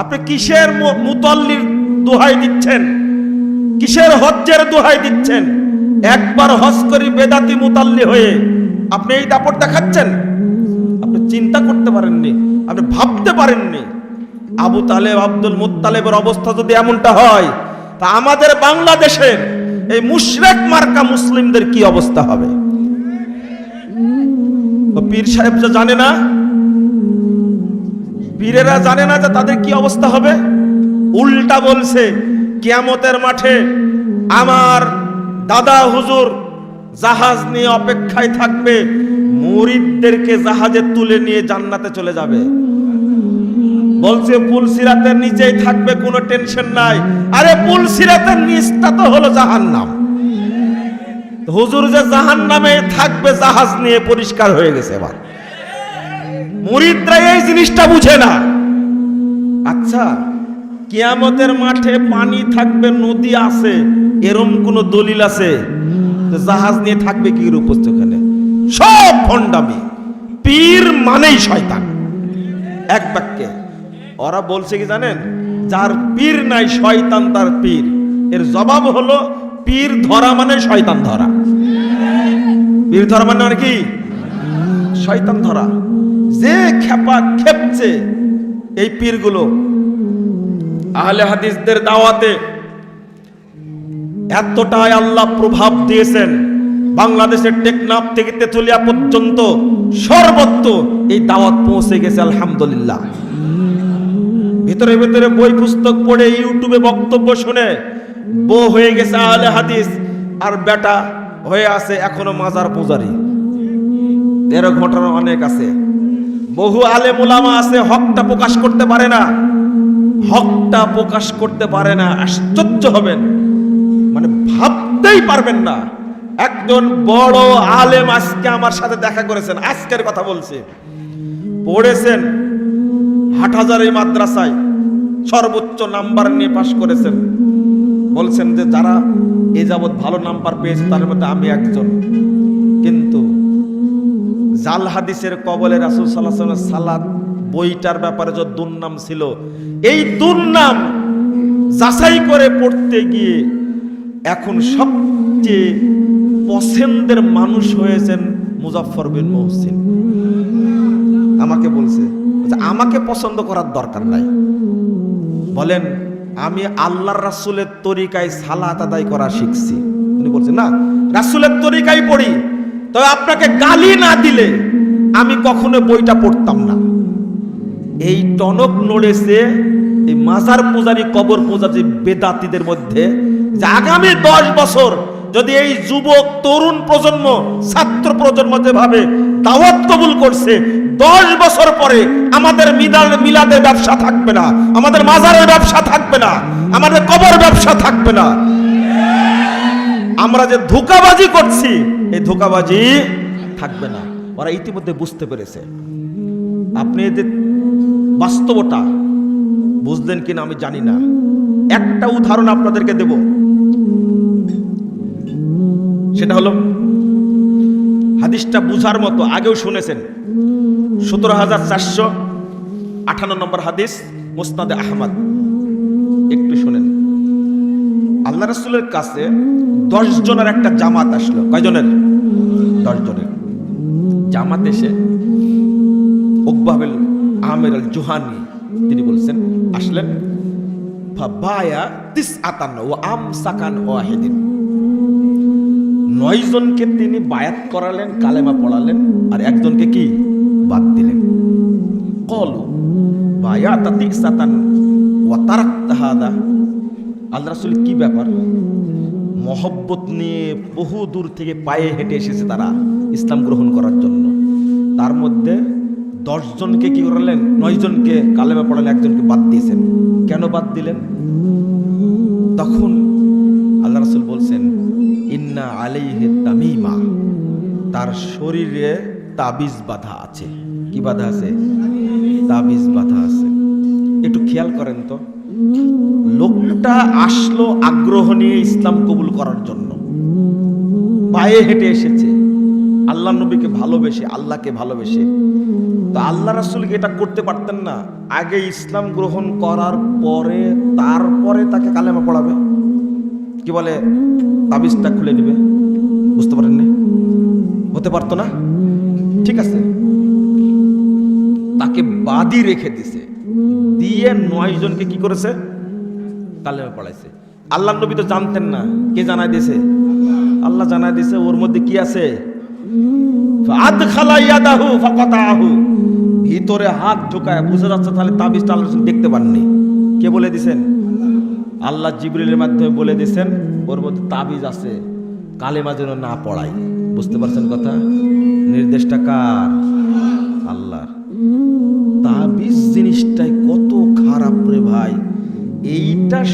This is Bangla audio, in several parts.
আপনি কিসের মুতল্লির দোহাই দিচ্ছেন? কিসের হজ্জের দোহাই দিচ্ছেন? একবার হজ করি বেদাতি মুতাল্লি হয়ে। আপনি এই দাপট দেখাচ্ছেন? আপনি চিন্তা করতে পারেননি, আপনি ভাবতে পারেননি। আবু তালেব, আব্দুল মুত্তালেবের অবস্থা যদি এমনটা হয়, তা আমাদের বাংলাদেশের এই মুশরেক মার্কা মুসলিমদের কি অবস্থা হবে? পীর সাহেব যে জানে না পীরেরা জানে না যে তাদের কি অবস্থা হবে? উল্টা বলছে, কিয়ামতের মাঠে আমার দাদা হুজুর জাহাজ নিয়ে অপেক্ষায় থাকবে, মুরিদদেরকে জাহাজে তুলে নিয়ে জান্নাতে চলে যাবে। বলছে পুল সিরাতের নিচেই থাকবে, কোনো টেনশন নাই। আরে পুল সিরাতের নিচটা তো হলো জাহান্নাম। হুজুর যে জাহান্নামে থাকবে, জাহাজ নিয়ে পরিষ্কার হয়ে গেছে এবার। মুরিদরা এই জিনিসটা বুঝে না। আচ্ছা কিয়ামতের মাঠে পানি থাকবে, নদী আছে, এরম কোন দলিল আছে? জাহাজ নিয়ে থাকবে কি উপস্থিত সব ভণ্ডামি পীর মানেই শয়তান। এক বাক্যে, ওরা বলছে কি জানেন? যার পীর নাই, শয়তান তার পীর। এর জবাব হলো, পীর ধরা মানে শয়তান ধরা। পীর ধরা মানে মানে কি? শয়তান ধরা। যে খেপা খেপছে এই পীরগুলো। আহলে হাদিসদের দাওয়াতে এতটাই আল্লাহ প্রভাব দিয়েছেন, বাংলাদেশের টেকনাফ থেকে তেতুলিয়া পর্যন্ত সর্বত্র এই দাওয়াত পৌঁছে গেছে, আলহামদুলিল্লাহ। ভিতরে ভিতরে বই পুস্তক পড়ে, ইউটিউবে বক্তব্য শুনে বউ হয়ে গেছে আহলে হাদিস, আর বেটা হয়ে আছে এখনও মাজার পূজারি। এর ঘটনা অনেক আছে। বহু আলে মুলামা আছে, হকটা প্রকাশ করতে পারে না। হকটা প্রকাশ করতে পারে না, আশ্চর্য হবেন। মানে ভাবতেই পারবেন না। একজন বড় আলেম আজকে আমার সাথে দেখা করেছেন, আজকের কথা বলছে। পড়েছেন হাটহাজারি মাদ্রাসায়, সর্বোচ্চ নাম্বার নিয়ে পাশ করেছেন। বলছেন যে, যারা এ যাবৎ ভালো নাম্বার পেয়েছে তার মধ্যে আমি একজন। জাল হাদিসের কবলে রাসুল সাল্লাহ সালাদ বইটার ব্যাপারে যে দুর্নাম ছিল এই দুর্নাম যাচাই করে পড়তে গিয়ে এখন সবচেয়ে পছন্দের মানুষ হয়েছেন মুজাফর বিন মহসিন। আমাকে বলছে বলছে, আমাকে পছন্দ করার দরকার নাই। বলেন আমি আল্লাহর রাসুলের তরিকায় সালাত আদায় করা শিখছি। উনি বলছেন না রাসুলের তরিকায় পড়ি। তবে আপনাকে গালি না দিলে আমি কখনো বইটা পড়তাম না। এই টনক নড়েছে এই মাজার পূজারি, কবর পূজারি বেদাতিদের মধ্যে যে আগামী দশ বছর যদি এই যুবক, তরুণ প্রজন্ম, ছাত্র প্রজন্ম যেভাবে দাওয়াত কবুল করছে, দশ বছর পরে আমাদের মিলাদ মিলাদের ব্যবসা থাকবে না, আমাদের মাজারের ব্যবসা থাকবে না, আমাদের কবর ব্যবসা থাকবে না। আমরা যে ধোকাবাজি করছি, এই ধোকাবাজি থাকবে না। ওরা ইতিমধ্যে বুঝতে পেরেছে। আপনি যে বাস্তবতা বুঝলেন কিনা আমি জানি না। একটা উদাহরণ আপনাদেরকে দেব। সেটা হলো, হাদিসটা বুঝার মতো, আগেও শুনেছেন। সতেরো হাজার চারশো আঠান্ন নম্বর হাদিস মুস্তাদে আহমদ। আল্লাহ রাসূলের কাছে দশ জনের একটা জামাত আসলো। কয়জনের? দশ জনের। জামাত এসে উকবাবেল আমের আল জুহানি তিনি বলছেন, আসলেন, ফাবায়া তিস আতান ও আম সাকান ওয়াহিদিন। নয় জনকে তিনি বায়াত করালেন, কালেমা পড়ালেন, আর একজনকে কি? বাদ দিলেন। কলু বায়া তাতি সাতান ওয়া তারাক তাহাদা আল্লাহ রাসূল কি ব্যাপার? মহব্বত নিয়ে বহু দূর থেকে পায়ে হেঁটে এসেছে তারা ইসলাম গ্রহণ করার জন্য। তার মধ্যে দশজনকে কি করালেন? নয়জনকে কালেমা পড়ালেন একজনকে বাদ দিয়েছেন। কেন বাদ দিলেন? তখন আল্লাহ রাসূল বলছেন, ইন্না আলাইহি তামিমা। তার শরীরে তাবিজ বাঁধা আছে। কি বাধা আছে? তাবিজ বাধা আছে। একটু খেয়াল করেন তো। লোকটা আসলো আগ্রহ নিয়ে ইসলাম কবুল করার জন্য। পায়ে হেঁটে এসেছে। আল্লাহ নবীকে ভালোবেসে, আল্লাহকে ভালোবেসে। তো আল্লাহ রাসূলকে এটা করতে পারতেন না। আগে ইসলাম গ্রহণ করার পরে, তারপরে তাকে কালেমা পড়াবে। কি বলে? তাবিজটা খুলে নিবে। বুঝতে পারেননি? হতে পারতো না? ঠিক আছে। তাকে বাদী রেখে দিছে। দিয়ে নয় জনকে কি করেছে? কালেমা পড়াইছে। আল্লাহ নবী তো জানতেন না। কে জানাই দিয়েছে? আল্লাহ জানাই দিয়েছে, ওর মধ্যে কি আছে? ভিতরে হাত ঢুকায় বুঝা যাচ্ছে তাহলে তাবিজটা আল্লাহ দেখতে পাননি। কে বলে দিছেন আল্লাহ জিবরিলের মাধ্যমে বলে দিছেন ওর মধ্যে তাবিজ আছে। কালেমা যেন না পড়াই বুঝতে পারছেন কথা? নির্দেশটা কার?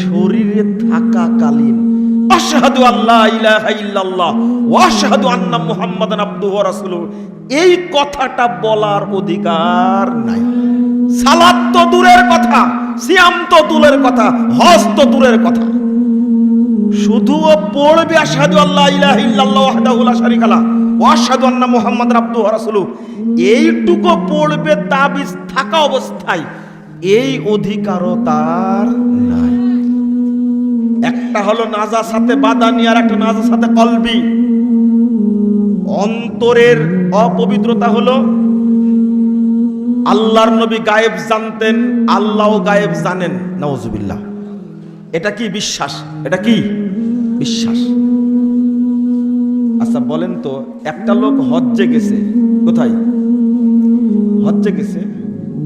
শরীরে থাকাকালীন আশহাদু আল্লাহ ইলাহা ইল্লাল্লাহ ওয়া আশহাদু আন্না মুহাম্মাদান আবদুহু ওয়া এই কথাটা বলার অধিকার নাই। সালাত তো দূরের কথা, সিয়াম তো দূরের কথা, হজ তো দূরের কথা। শুধু পড়বে আশহাদু আল্লাহ ইলাহা ইল্লাল্লাহ ওয়াহদাহু লা শারীকা লাহ ওয়া আশহাদু আন্না মুহাম্মাদান আবদুহু ওয়া রাসূলুহু। এইটুকু পড়বে তাবিজ থাকা অবস্থায়। এই অধিকারও তার নাই। একটা হলো নাজা সাথে বাদানি আর একটা নাজা সাথে কলবি। অন্তরের অপবিত্রতা হলো আল্লাহর নবী গায়েব জানতেন, আল্লাহও গায়েব জানেন। নওয়াজুবিল্লাহ এটা কি বিশ্বাস? এটা কি? বিশ্বাস। আচ্ছা বলেন তো, একটা লোক হজ্জে গেছে, কোথায়? হজ্জে গেছে।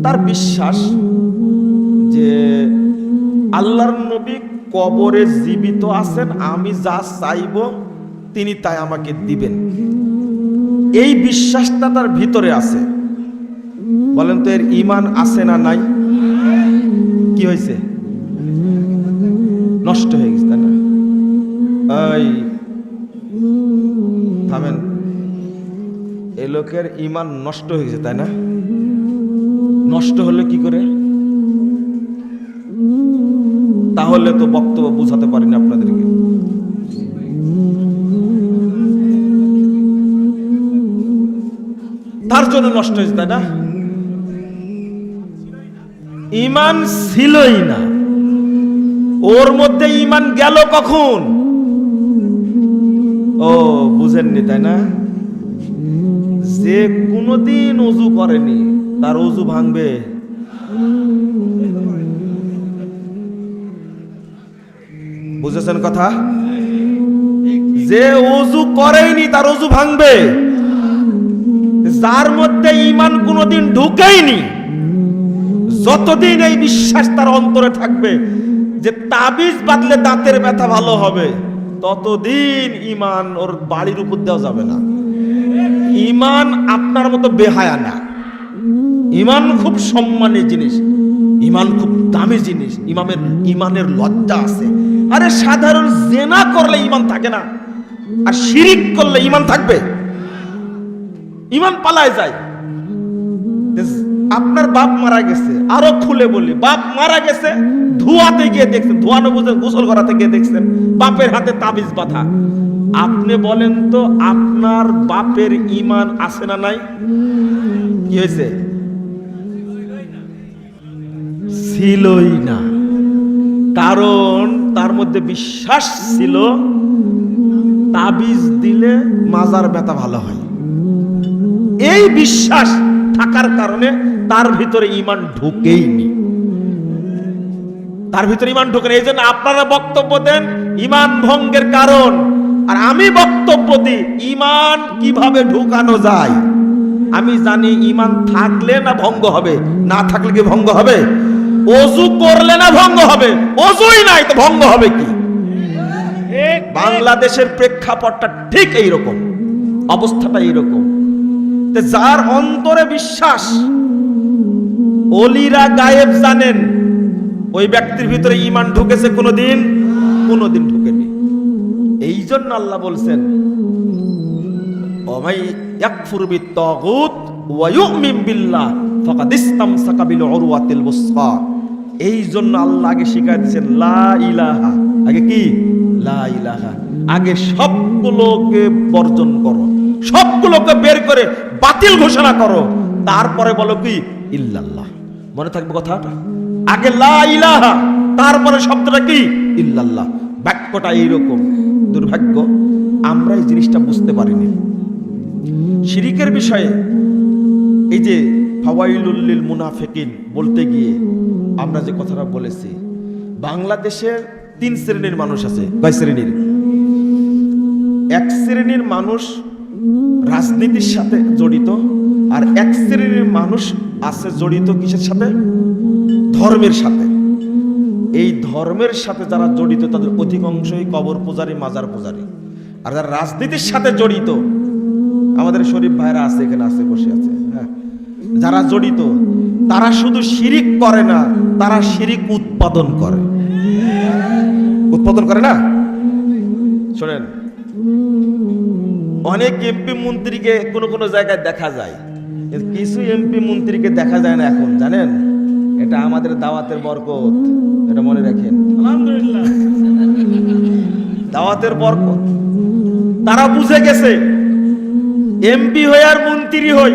তার বিশ্বাস যে আল্লাহর নবী কবরে জীবিত আছেন, আমি যা চাইব তিনি তাই আমাকে দিবেন। এই বিশ্বাসটা তার ভিতরে আছে। বলেন তো এর ইমান আছে না নাই? কি হয়েছে? নষ্ট হয়ে গেছে, তাই না? এই, থামেন। এই লোকের ইমান নষ্ট হয়ে গেছে, তাই না? নষ্ট হলে কি করে? তাহলে তো বক্তব্য বুঝাতে পারিনি আপনাদেরকে। তার জন্য নষ্ট হয়েছে, তাই না? ইমান ছিলই না। ওর মধ্যে ইমান গেল কখন? ও, বুঝেননি, তাই না? যে কোনোদিন অজু করেনি, তার অজু ভাঙবে। বুঝেছেন কথা? যে অজু করেনি তার অজু ভাঙবে। যার মধ্যে ইমান কোনোদিন ঢুকেইনি, যতদিন এই বিশ্বাস তার অন্তরে থাকবে, যে তাবিজ বাদলে দাঁতের ব্যথা ভালো হবে, ততদিন ইমান ওর বাড়ির উপর দেওয়া যাবে না। ইমান আপনার মতো বেহায়া না। ইমান খুব সম্মানের জিনিস ইমান খুব দামি জিনিস ইমামের ইমানের লজ্জা আছে। আরে সাধারণ জেনা করলে ইমান থাকে না, আর শিরিক করলে ইমান থাকবে। ইমান পালায় যায়। আপনার বাপ মারা গেছে, আরও খুলে বলি, বাপ মারা গেছে, ধোয়াতে গিয়ে দেখছেন ধোয়ানো বুঝে গোসল করাতে গিয়ে দেখছেন, বাপের হাতে তাবিজ বাঁধা। আপনি বলেন তো, আপনার বাপের ইমান আছে না নাই? কি হয়েছে? ছিলই না। কারণ তার মধ্যে বিশ্বাস ছিল, তাবিজ দিলে মাজার ব্যথা ভালো হয়। এই বিশ্বাস থাকার কারণে তার ভিতরে ইমান ঢুকেইনি। তার ভিতরে ইমান ঢুকে এই জন্য আপনারা বক্তব্য দেন ইমান ভঙ্গের কারণ। আর আমি বক্তব্য দিই, ইমান কীভাবে ঢুকানো যায়? আমি জানি ইমান থাকলে না ভঙ্গ হবে, না থাকলে কি ভঙ্গ হবে? অজু করলে না ভঙ্গ হবে? অজুই নাই তো ভঙ্গ হবে কি? বাংলাদেশের প্রেক্ষাপটটা ঠিক এই রকম অবস্থাটা এইরকম। যার অন্তরে বিশ্বাস, অলিরা গায়েব জানেন, ওই ব্যক্তির ভিতরে ইমান ঢুকেছে কোনোদিন কোনোদিন ঢুকেনি। এই জন্য আল্লাহ বলছেন ওমাই ইয়াকফুর বিত্তাগুত ওয়া ইউমিন বিল্লাহ, ফাকাদ ইসতামসাকা বিল উরওয়াতিল বুসকা এই জন্য আল্লাহ আগে শিখাই দিয়েছেন, লা ইলাহা। আগে কি? লা ইলাহা। আগে সবগুলোকে বর্জন করো, সবগুলোকে বের করে বাতিল ঘোষণা করো, তারপরে বলো কি? ইল্লাল্লাহ। মনে থাকবে কথাটা আগে লা ইলাহা, তারপরে শব্দটা কি? ইল্লাল্লাহ। বাক্যটা এইরকম। দুর্ভাগ্য আমরা এই জিনিসটা বুঝতে পারিনি। শিরিকের বিষয়ে এই যে ফাওয়াইলুল্লিল মুনাফিকিন বলতে গিয়ে আমরা যে কথাটা বলেছি, বাংলাদেশের তিন শ্রেণির মানুষ আছে। কয় শ্রেণির? এক শ্রেণির মানুষ রাজনীতির সাথে জড়িত আর এক শ্রেণির মানুষ আছে জড়িত কিসের সাথে? ধর্মের সাথে। এই ধর্মের সাথে যারা জড়িত তাদের অধিকাংশই কবর পূজারী, মাজার পূজারী। আর যারা রাজনীতির সাথে জড়িত, আমাদের শরীফ ভাইরা আছে, এখানে আছে, বসে আছে হ্যাঁ। যারা জড়িত তারা শুধু শিরিক করে না তারা শিরিক উৎপাদন করে। উৎপাদন করে না? শোনেন অনেক এমপি মন্ত্রীকে কোনো কোনো জায়গায় দেখা যায় কিছু এমপি মন্ত্রীকে দেখা যায় না এখন জানেন? এটা আমাদের দাওয়াতের বরকত এটা মনে রাখেন। আলহামদুলিল্লাহ। দাওয়াতের বরকত। তারা বুঝে গেছে এমপি হয়ে আর মন্ত্রী হই।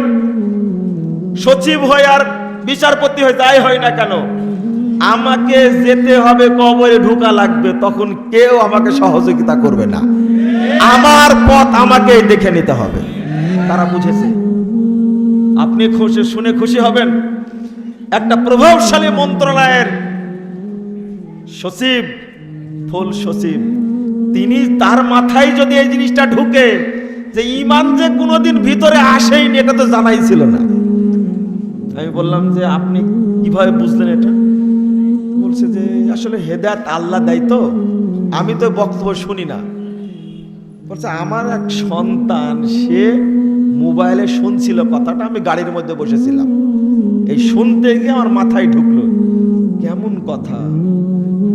সচিব হয়ে আর বিচারপতি হয়ে যাই হয় না কেন? আমাকে যেতে হবে, কবরে ঢোকা লাগবে, তখন কেউ আমাকে সহযোগিতা করবে না। আমার পথ আমাকে দেখে নিতে হবে। তারা বুঝেছে। আপনি খুশি, শুনে খুশি হবেন। একটা প্রভাবশালী মন্ত্রণালয়ের সচিব, ফুল সচিব, তিনি তার মাথায় যদি এই জিনিসটা ঢুকে যে ইমান যে কোনোদিন ভিতরে আসেইনি, এটা তো জানাই ছিল না। আমি বললাম যে, আপনি কীভাবে বুঝলেন এটা? বলছে যে, আসলে হেদায়ত আল্লাহ দেয় তো। আমি তো বক্তব্য শুনি না। বলছে, আমার এক সন্তান, সে মোবাইলে শুনছিল কথাটা, আমি গাড়ির মধ্যে বসেছিলাম। এই শুনতে গিয়ে আমার মাথায় ঢুকলো, কেমন কথা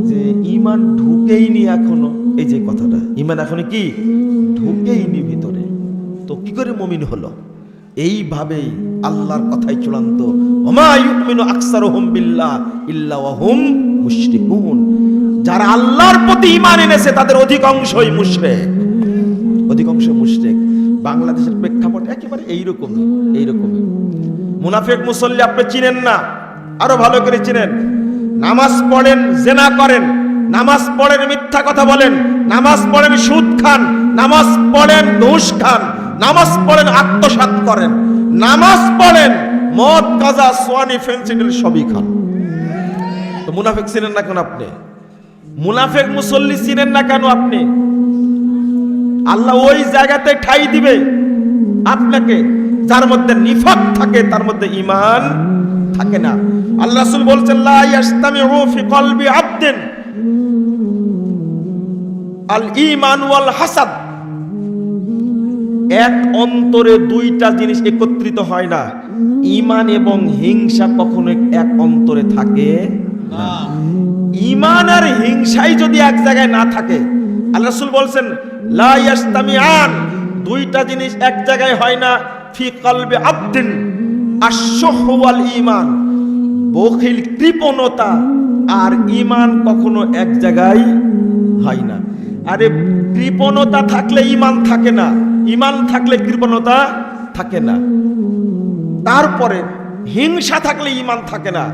যে, ইমান ঢুকেইনি এখনও। এই যে কথাটা, ইমান এখনও কি? ঢুকেইনি ভিতরে। তো কি করে মমিন হলো? এইভাবেই আল্লাহর কথাই চূড়ান্ত। যারা আল্লাহর প্রতি ঈমান এনেছে, তাদের অধিকাংশই মুশরিক। অধিকাংশ মুশরিক। বাংলাদেশের প্রেক্ষাপট একেবারে মুনাফিক মুসল্লি আপনি চিনেন না? আরও ভালো করে চিনেন। নামাজ পড়েন, জেনা করেন, নামাজ পড়েন, মিথ্যা কথা বলেন, নামাজ পড়েন, সুদ খান, নামাজ পড়েন, ঘুষ খান, নামাজ পড়েন, আত্মসাৎ করেন। নামাজ পড়েন, মদ গাঁজা সোয়ানি ফেন্সিডিল সবই খান। তো মুনাফিক চিনেন না কেন আপনি? মুনাফেক মুসল্লি চিনেন না কেন আপনি? আল্লাহ ওই জায়গাতে ঠাই দিবে। আপনাকে যার মধ্যে নিফাক থাকে, তার মধ্যে ইমান থাকে না। আল্লাহ রাসূল বলছেন, লা ইয়াস্তামিউ ফি কলবি আবদিন। আল ঈমান ওয়াল হাসাদ এক অন্তরে দুইটা জিনিস একত্রিত হয় না। ইমান এবং হিংসা কখনো এক অন্তরে থাকে ইমান আর হিংসাই যদি এক জায়গায় না থাকে, আল্লাহ বলছেন, লা দুইটা জিনিস এক জায়গায় হয় না, ফি কলবে আবদিন, আশ-শুহ ওয়াল ঈমান, বখিল কৃপণতা, আর ইমান কখনো এক জায়গায় হয় না। আরে, কৃপণতা থাকলে ইমান থাকে না। ঈমান থাকলে কৃপণতা থাকে না। তারপরে হিংসা থাকলে ইমান থাকে না।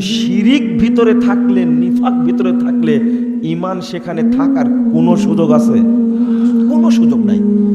শিরিক ভিতরে থাকলে, নিফাক ভিতরে থাকলে ইমান সেখানে থাকার কোনো সুযোগ আছে? কোনো সুযোগ নাই।